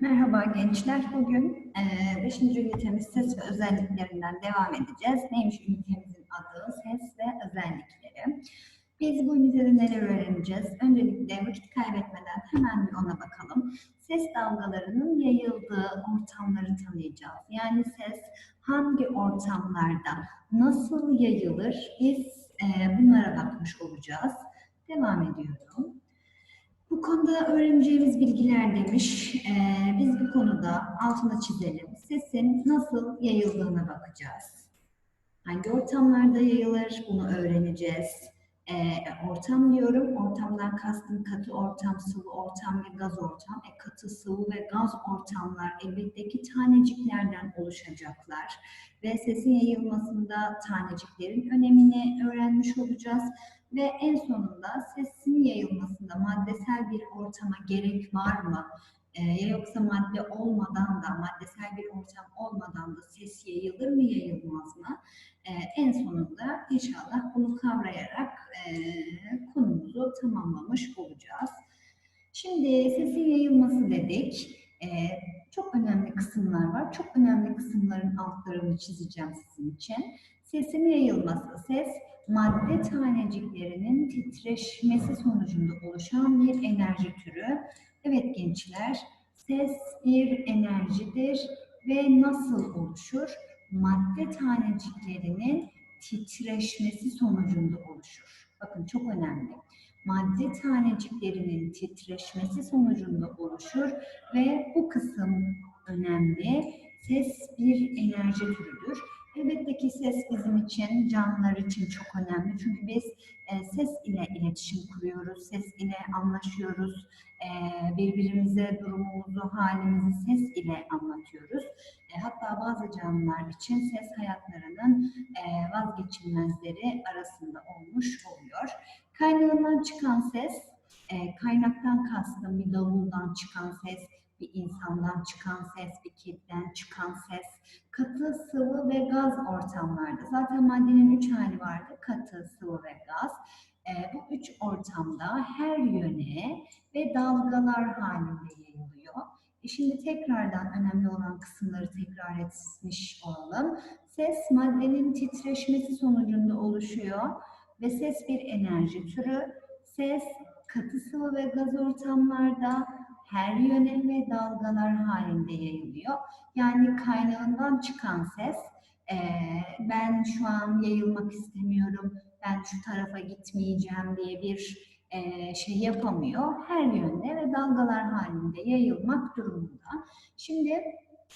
Merhaba gençler. Bugün 5. ünitemiz ses ve özelliklerinden devam edeceğiz. Neymiş ünitemizin adı? Ses ve özellikleri. Biz bu ünitede neler öğreneceğiz? Öncelikle vakit kaybetmeden hemen bir ona bakalım. Ses dalgalarının yayıldığı ortamları tanıyacağız. Yani ses hangi ortamlarda nasıl yayılır? Biz e, bunlara bakmış olacağız. Devam ediyorum. Bu konuda öğreneceğimiz bilgiler demiş. Ee, biz bu konuda altına çizelim. Sesin nasıl yayıldığına bakacağız. Hangi ortamlarda yayılır bunu öğreneceğiz. Ee, ortam diyorum. Ortamdan kastım katı ortam, sıvı ortam ve gaz ortam. E, katı, sıvı ve gaz ortamlar elbette ki taneciklerden oluşacaklar. Ve sesin yayılmasında taneciklerin önemini öğrenmiş olacağız. Ve en sonunda sesin yayılmasında maddesel bir ortama gerek var mı? Ee, yoksa madde olmadan da, maddesel bir ortam olmadan da ses yayılır mı, yayılmaz mı? Ee, en sonunda inşallah bunu kavrayarak e, konumuzu tamamlamış olacağız. Şimdi sesin yayılması dedik. Ee, çok önemli kısımlar var. Çok önemli kısımların altlarını çizeceğim sizin için. Sesin yayılması, ses madde taneciklerinin titreşmesi sonucunda oluşan bir enerji türü. Evet gençler, ses bir enerjidir ve nasıl oluşur? Madde taneciklerinin titreşmesi sonucunda oluşur. Bakın çok önemli. Madde taneciklerinin titreşmesi sonucunda oluşur ve bu kısım önemli. Ses bir enerji türüdür. Elbette ki ses bizim için, canlılar için çok önemli. Çünkü biz e, ses ile iletişim kuruyoruz, ses ile anlaşıyoruz, e, birbirimize durumumuzu, halimizi ses ile anlatıyoruz. E, hatta bazı canlılar için ses hayatlarının e, vazgeçilmezleri arasında olmuş oluyor. Kaynağından çıkan ses, e, kaynaktan kastım bir davuldan çıkan ses, bir insandan çıkan ses, bir kediden çıkan ses, katı, sıvı ve gaz ortamlarda. Zaten maddenin üç hali vardı, katı, sıvı ve gaz. E, bu üç ortamda her yöne ve dalgalar halinde yayılıyor. E şimdi tekrardan önemli olan kısımları tekrar etmiş olalım. Ses maddenin titreşmesi sonucunda oluşuyor ve ses bir enerji türü. Ses katı sıvı ve gaz ortamlarda her yöne ve dalgalar halinde yayılıyor. Yani kaynağından çıkan ses, e, ben şu an yayılmak istemiyorum, ben şu tarafa gitmeyeceğim diye bir e, şey yapamıyor. Her yönde ve dalgalar halinde yayılmak durumunda. Şimdi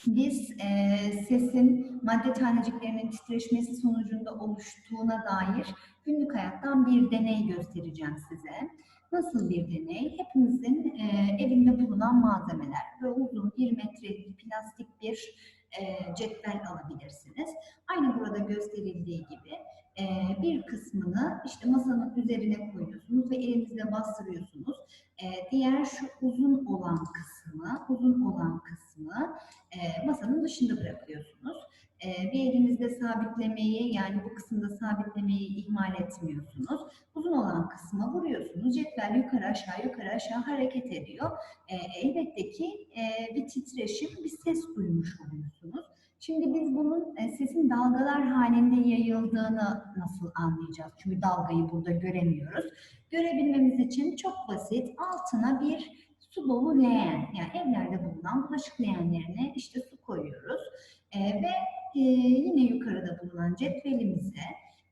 biz e, sesin madde taneciklerinin titreşmesi sonucunda oluştuğuna dair günlük hayattan bir deney göstereceğim size. Nasıl bir deney? Hepimizin e, evinde bulunan malzemeler ve uzun bir metrelik plastik bir e, cetvel alabilirsiniz. Aynı burada gösterildiği gibi e, bir kısmını işte masanın üzerine koyuyorsunuz ve elinizle bastırıyorsunuz. E, diğer şu uzun olan kısmı, uzun olan kısmı e, masanın dışında bırakıyorsunuz. E, bir elinizde sabitlemeyi yani bu kısımda sabitlemeyi ihmal etmiyorsunuz. Uzun olan kısma vuruyorsunuz. Cetvel yukarı aşağı yukarı aşağı hareket ediyor. E, elbette ki e, bir titreşim, bir ses duymuş oluyorsunuz. Şimdi biz bunun e, sesin dalgalar halinde yayıldığını nasıl anlayacağız? Çünkü dalgayı burada göremiyoruz. Görebilmemiz için çok basit. Altına bir su dolu leğen, yani evlerde bulunan bulaşık leğenlerine işte su koyuyoruz. E, ve e, yine yukarıda bulunan cetvelimize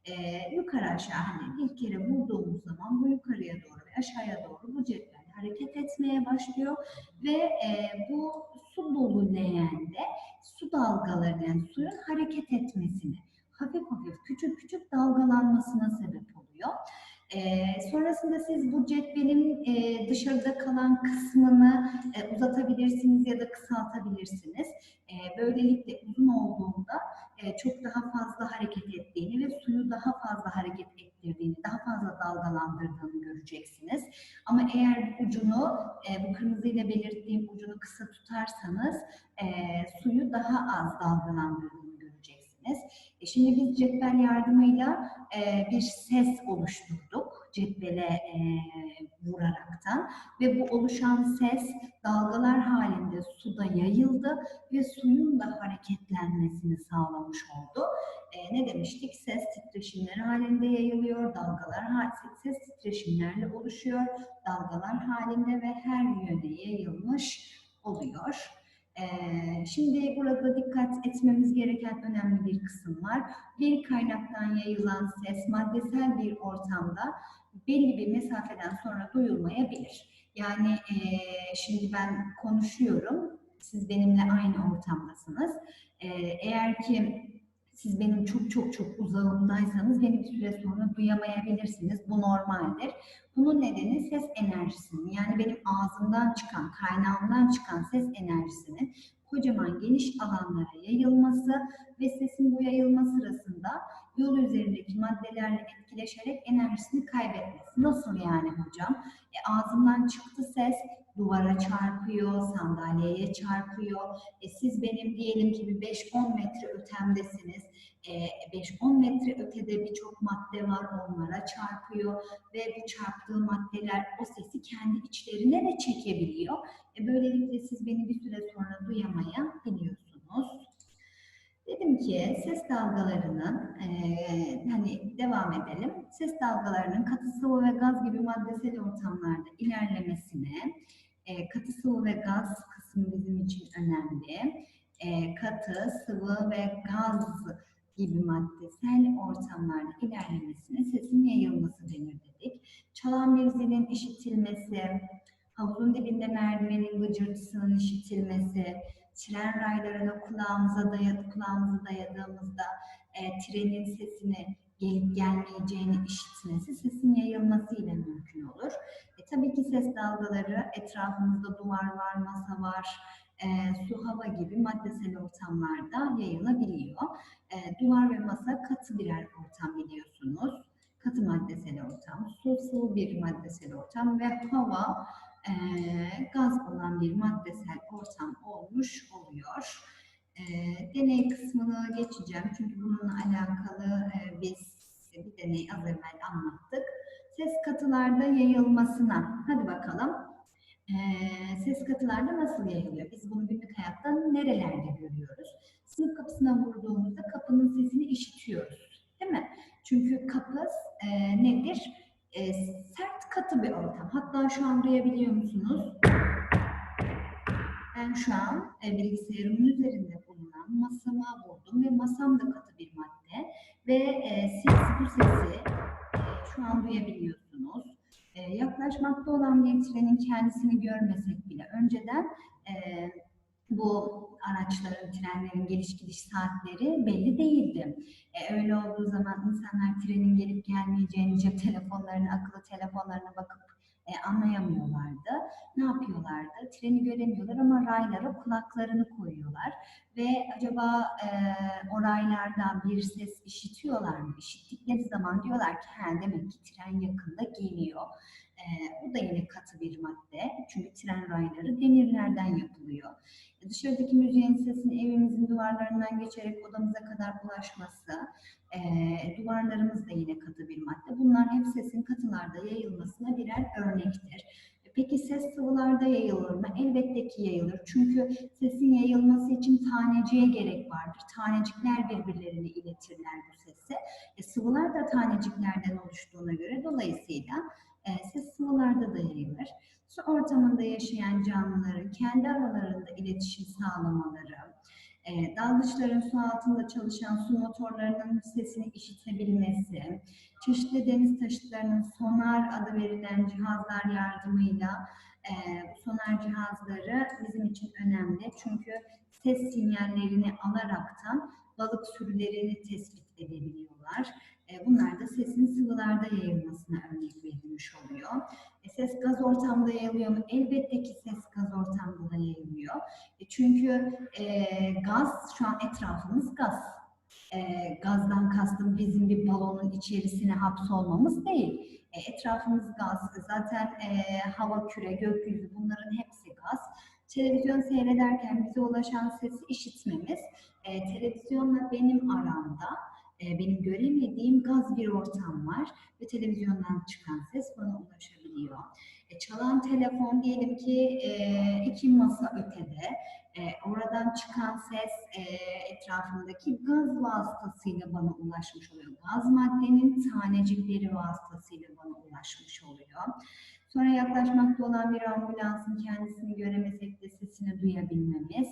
e, yukarı aşağı hani bir kere vurduğumuz zaman bu yukarıya doğru ve aşağıya doğru bu cetvel hareket etmeye başlıyor ve e, bu su dolu leğende su dalgaları yani suyun hareket etmesini hafif hafif küçük küçük dalgalanmasına sebep oluyor. E, sonrasında siz bu cetvelin e, dışarıda kalan kısmını e, uzatabilirsiniz ya da kısaltabilirsiniz. E, böylelikle uzun olduğunda e, çok daha fazla hareket ettiğini ve suyu daha fazla hareket ettirdiğini, daha fazla dalgalandırdığını göreceksiniz. Ama eğer ucunu, e, bu kırmızıyla belirttiğim ucunu kısa tutarsanız e, suyu daha az dalgalandırdığını göreceksiniz. E şimdi biz cetvel yardımıyla e, bir ses oluşturduk cetvele e, vuraraktan ve bu oluşan ses dalgalar halinde suda yayıldı ve suyun da hareketlenmesini sağlamış oldu. E, ne demiştik? Ses titreşimleri halinde yayılıyor, dalgalar ses titreşimlerle oluşuyor, dalgalar halinde ve her yöne yayılmış oluyor. Şimdi burada dikkat etmemiz gereken önemli bir kısım var. Bir kaynaktan yayılan ses maddesel bir ortamda belli bir mesafeden sonra duyulmayabilir. Yani şimdi ben konuşuyorum, siz benimle aynı ortamdasınız. Eğer ki siz benim çok çok çok uzağımdaysanız beni bir süre sonra duyamayabilirsiniz. Bu normaldir. Bunun nedeni ses enerjisinin yani benim ağzımdan çıkan, kaynağımdan çıkan ses enerjisinin kocaman geniş alanlara yayılması ve sesin bu yayılma sırasında yol üzerindeki maddelerle etkileşerek enerjisini kaybetmesi. Nasıl yani hocam? E, ağzımdan çıktı ses, duvara çarpıyor, sandalyeye çarpıyor. E, siz benim diyelim ki bir 5-10 metre ötemdesiniz. E, 5-10 metre ötede birçok madde var, onlara çarpıyor ve bu çarptığı maddeler o sesi kendi içlerine de çekebiliyor. E, böylelikle siz beni bir süre sonra duyamayabiliyorsunuz. Dedim ki ses dalgalarının, eee, hani devam edelim, ses dalgalarının katı sıvı ve gaz gibi maddesel ortamlarda ilerlemesine, eee, katı sıvı ve gaz kısmı bizim için önemli. Eee, katı, sıvı ve gaz gibi maddesel ortamlarda ilerlemesine sesin yayılması denir dedik. Çalan bir zilin işitilmesi, havuzun dibinde merdivenin gıcırtısının işitilmesi, tren raylarına kulağımıza dayadı, kulağımızı dayadığımızda e, trenin sesini gelip gelmeyeceğini işitmesi sesin yayılması ile mümkün olur. E, tabii ki ses dalgaları etrafımızda duvar var, masa var, e, su, hava gibi maddesel ortamlarda yayılabiliyor. E, duvar ve masa katı birer ortam biliyorsunuz. Katı maddesel ortam, su sıvı bir maddesel ortam ve hava eee, gaz olan bir maddesel ortam olmuş oluyor. Eee, deney kısmını geçeceğim çünkü bununla alakalı eee, biz bir deney az evvel anlattık. Ses katılarda yayılmasına, hadi bakalım. Eee, ses katılarda nasıl yayılıyor? Biz bunu günlük hayatta nerelerde görüyoruz? Sınıf kapısına vurduğumuzda kapının sesini işitiyoruz, değil mi? Çünkü kapı eee, nedir? e, sert katı bir ortam. Hatta şu an duyabiliyor musunuz? Ben şu an e, bilgisayarımın üzerinde bulunan masama vurdum ve masam da katı bir madde ve e, siz bu sesi e, şu duyabiliyorsunuz. E, yaklaşmakta olan bir trenin kendisini görmesek bile önceden e, bu araçların, trenlerin geliş gidiş saatleri belli değildi. E, öyle olduğu zaman insanlar trenin gelip gelmeyeceğini cep telefonlarına, akıllı telefonlarına bakıp e, anlayamıyorlardı. Ne yapıyorlardı? Treni göremiyorlar ama raylara kulaklarını koyuyorlar. Ve acaba e, o raylardan bir ses işitiyorlar mı? İşittikleri zaman diyorlar ki demek ki tren yakında geliyor. E, bu da yine katı bir madde. Çünkü tren rayları demirlerden yapılıyor. E, dışarıdaki müziğin sesinin evimizin duvarlarından geçerek odamıza kadar ulaşması, e, duvarlarımız da yine katı bir madde. Bunlar hep sesin katılarda yayılmasına birer örnektir. E, Peki ses sıvılarda yayılır mı? Elbette ki yayılır. Çünkü sesin yayılması için taneciğe gerek vardır. Tanecikler birbirlerine iletirler bu sesi. E, sıvılar da taneciklerden oluştuğuna göre dolayısıyla ses sıvılarda da yayılır. Su ortamında yaşayan canlıların kendi aralarında iletişim sağlamaları, e, dalgıçların su altında çalışan su motorlarının sesini işitebilmesi, çeşitli deniz taşıtlarının sonar adı verilen cihazlar yardımıyla e, sonar cihazları bizim için önemli. Çünkü ses sinyallerini alaraktan balık sürülerini tespit edebiliyorlar. E, bunlar da sesin sıvılarda yayılmasına örnek verilmiş oluyor. E, ses gaz ortamda yayılıyor mu? Elbette ki ses gaz ortamda da yayılıyor. E, çünkü gaz, şu an etrafımız gaz. Gazdan kastım bizim bir balonun içerisine hapsolmamız değil. Etrafımız gaz. Zaten hava, küre, gökyüzü bunların hepsi gaz. Televizyon seyrederken bize ulaşan sesi işitmemiz, televizyonla benim aramda benim göremediğim gaz bir ortam var ve televizyondan çıkan ses bana ulaşabiliyor. E, çalan telefon diyelim ki e, iki masa ötede. E, oradan çıkan ses e, etrafındaki gaz vasıtasıyla bana ulaşmış oluyor. Gaz maddenin tanecikleri vasıtasıyla bana ulaşmış oluyor. Sonra yaklaşmakta olan bir ambulansın kendisini göremesek de sesini duyabilmemiz.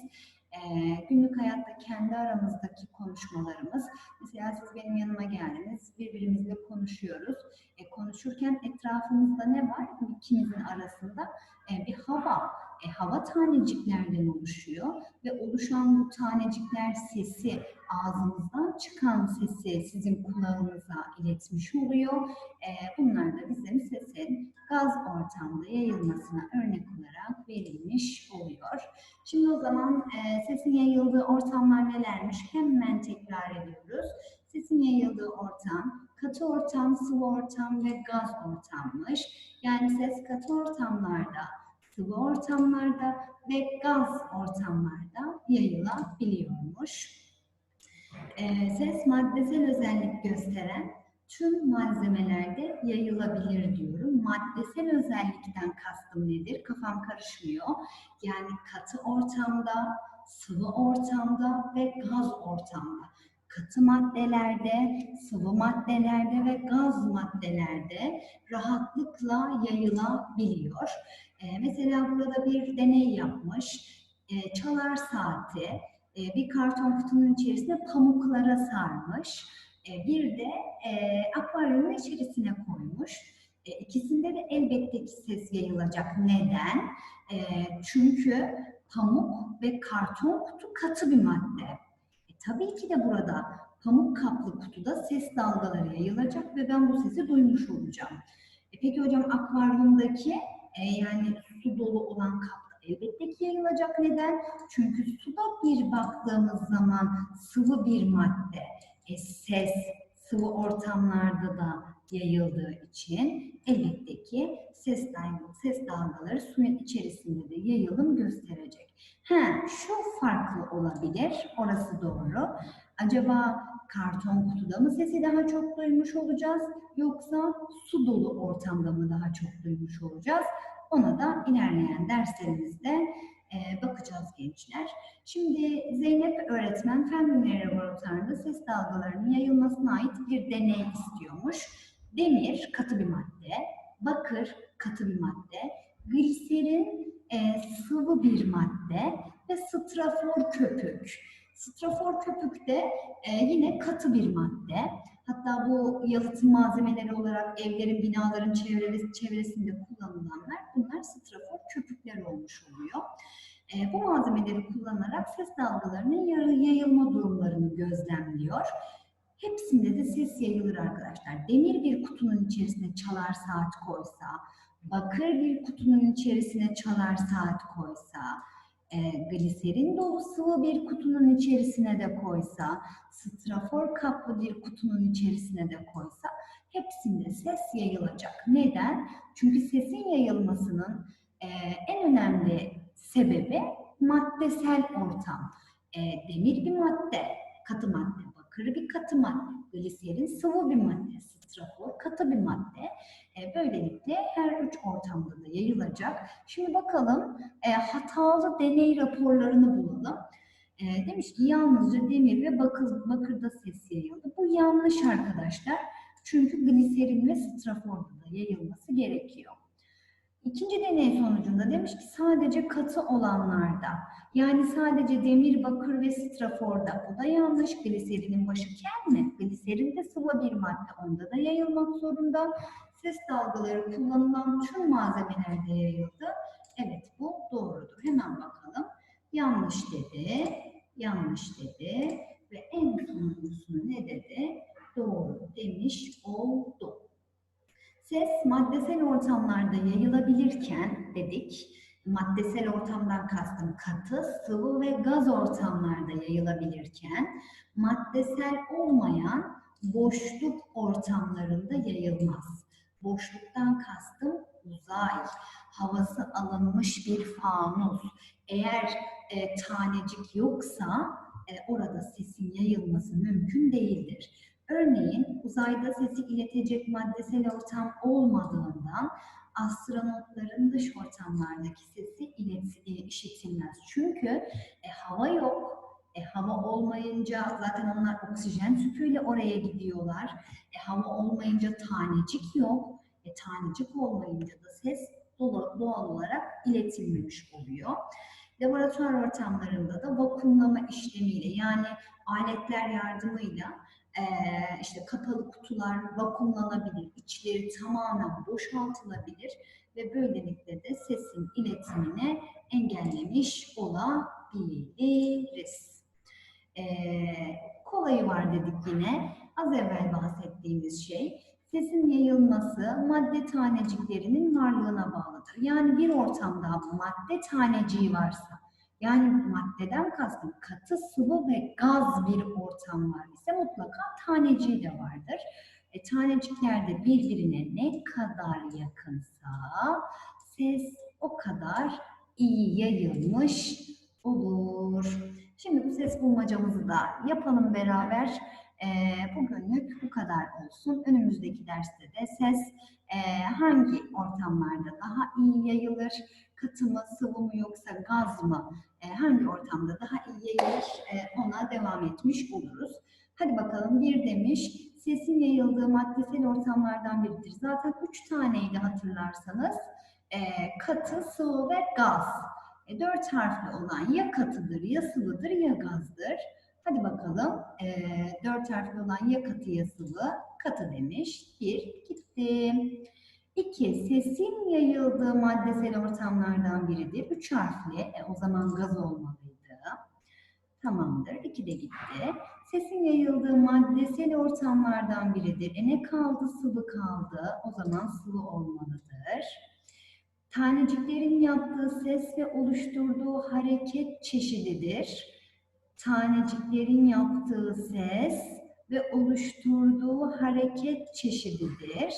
Günlük hayatta kendi aramızdaki konuşmalarımız. Mesela siz benim yanıma geldiniz, birbirimizle konuşuyoruz. E, konuşurken etrafımızda ne var? İkimizin arasında e, bir hava. E, hava taneciklerden oluşuyor ve oluşan bu tanecikler sesi ağzımızdan çıkan sesi sizin kulağınıza iletmiş oluyor. E, bunlar da bizim sesin gaz ortamda yayılmasına örnek olarak verilmiş oluyor. Şimdi o zaman e, sesin yayıldığı ortamlar nelermiş? Hemen tekrar ediyoruz. Sesin yayıldığı ortam, katı ortam, sıvı ortam ve gaz ortammış. Yani ses katı ortamlarda, sıvı ortamlarda ve gaz ortamlarda yayılabiliyormuş. Ee, ses maddesel özellik gösteren tüm malzemelerde yayılabilir diyorum. Maddesel özellikten kastım nedir? Kafam karışmıyor. Yani katı ortamda, sıvı ortamda ve gaz ortamda. Katı maddelerde, sıvı maddelerde ve gaz maddelerde rahatlıkla yayılabiliyor. Ee, mesela burada bir deney yapmış. Ee, çalar saati e, bir karton kutunun içerisine pamuklara sarmış. E, bir de e, akvaryumun içerisine koymuş. E, ikisinde de elbette ki ses yayılacak. Neden? Çünkü pamuk ve karton kutu katı bir madde. E, tabii ki de burada pamuk kaplı kutuda ses dalgaları yayılacak ve ben bu sesi duymuş olacağım. Peki hocam akvaryumdaki yani su dolu olan kapta elbette ki yayılacak. Neden? Çünkü suda bir baktığımız zaman sıvı bir madde. E, ses sıvı ortamlarda da yayıldığı için elbette ki ses, ses dalgaları suyun içerisinde de yayılım gösterecek. He, şu farklı olabilir, orası doğru. Acaba karton kutuda mı sesi daha çok duymuş olacağız yoksa su dolu ortamda mı daha çok duymuş olacağız? Ona da ilerleyen derslerimizde e, bakacağız gençler. Şimdi Zeynep öğretmen fen bilimleri laboratuvarında ses dalgalarının yayılmasına ait bir deney istiyormuş. Demir katı bir madde, bakır katı bir madde, gliserin e, sıvı bir madde ve strafor köpük. Strafor köpük de e, yine katı bir madde. Hatta bu yalıtım malzemeleri olarak evlerin, binaların çevresi, çevresinde kullanılanlar bunlar strafor köpükler olmuş oluyor. E, bu malzemeleri kullanarak ses dalgalarının yayılma durumlarını gözlemliyor. Hepsinde de ses yayılır arkadaşlar. Demir bir kutunun içerisine çalar saat koysa, bakır bir kutunun içerisine çalar saat koysa, e, gliserin dolu sıvı bir kutunun içerisine de koysa, strafor kaplı bir kutunun içerisine de koysa hepsinde ses yayılacak. Neden? Çünkü sesin yayılmasının e, en önemli sebebi maddesel ortam. E, demir bir madde, katı madde, bakır bir katı madde, gliserin sıvı bir madde, strafor katı bir madde. E, böylelikle her üç ortamda da yayılacak. Şimdi bakalım e, hatalı deney raporlarını bulalım. E, demiş ki yalnızca demir ve bakır, bakırda ses yayıldı. Bu yanlış arkadaşlar. Çünkü gliserin ve straforda da yayılması gerekiyor. İkinci deney sonucunda demiş ki sadece katı olanlarda yani sadece demir, bakır ve straforda bu da yanlış. Gliserinin başı kel mi? Gliserin de sıvı bir madde onda da yayılmak zorunda. Ses dalgaları kullanılan tüm malzemelerde yayıldı. Evet bu doğrudur. Hemen bakalım. Yanlış dedi, yanlış dedi ve en sonuncusunu ne dedi? Doğru demiş oldu. Ses maddesel ortamlarda yayılabilirken dedik, maddesel ortamdan kastım katı, sıvı ve gaz ortamlarda yayılabilirken, maddesel olmayan boşluk ortamlarında yayılmaz. Boşluktan kastım uzay, havası alınmış bir fanus. Eğer e, tanecik yoksa e, orada sesin yayılması mümkün değildir. Örneğin uzayda sesi iletecek maddesel ortam olmadığından astronotların dış ortamlardaki sesi ilet- e, işitilmez. Çünkü e, hava yok. E, hava olmayınca zaten onlar oksijen tüpüyle oraya gidiyorlar. E, hava olmayınca tanecik yok. E, tanecik olmayınca da ses doğal, olarak iletilmemiş oluyor. Laboratuvar ortamlarında da vakumlama işlemiyle yani aletler yardımıyla eee, işte kapalı kutular vakumlanabilir, içleri tamamen boşaltılabilir ve böylelikle de sesin iletimini engellemiş olabiliriz. Eee kolayı var dedik yine. Az evvel bahsettiğimiz şey sesin yayılması madde taneciklerinin varlığına bağlıdır. Yani bir ortamda madde taneciği varsa, yani maddeden kastım katı, sıvı ve gaz bir ortam var ise mutlaka taneciği de vardır. E, tanecikler de birbirine ne kadar yakınsa ses o kadar iyi yayılmış olur. Şimdi bu ses bulmacamızı da yapalım beraber. Ee, bugünlük bu kadar olsun. Önümüzdeki derste de ses e, hangi ortamlarda daha iyi yayılır? Katı mı, sıvı mı yoksa gaz mı? E, hangi ortamda daha iyi yayılır? E, ona devam etmiş oluruz. Hadi bakalım bir demiş. Sesin yayıldığı maddesel ortamlardan biridir. Zaten üç taneydi hatırlarsanız. E, katı, sıvı ve gaz. E, dört harfli olan ya katıdır, ya sıvıdır, ya gazdır. Hadi bakalım. E, dört harfli olan ya katı ya sıvı. Katı demiş. Bir, gitti. İki, sesin yayıldığı maddesel ortamlardan biridir. Üç harfli. E, o zaman gaz olmalıydı. Tamamdır. İki de gitti. Sesin yayıldığı maddesel ortamlardan biridir. E ne kaldı? Sıvı kaldı. O zaman sıvı olmalıdır. Taneciklerin yaptığı ses ve oluşturduğu hareket çeşididir. Taneciklerin yaptığı ses ve oluşturduğu hareket çeşididir.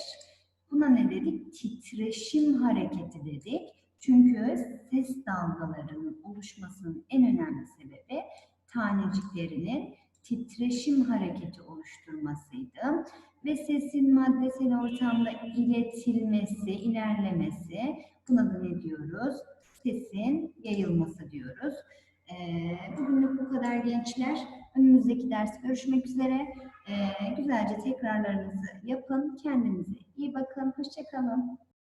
Buna ne dedik? Titreşim hareketi dedik. Çünkü ses dalgalarının oluşmasının en önemli sebebi taneciklerinin titreşim hareketi oluşturmasıydı. Ve sesin maddesel ortamda iletilmesi, ilerlemesi, buna da ne diyoruz? Sesin yayılması diyoruz. Ee, bugünlük bu kadar gençler. Önümüzdeki ders görüşmek üzere. Ee, güzelce tekrarlarınızı yapın. Kendinize iyi bakın. Hoşçakalın.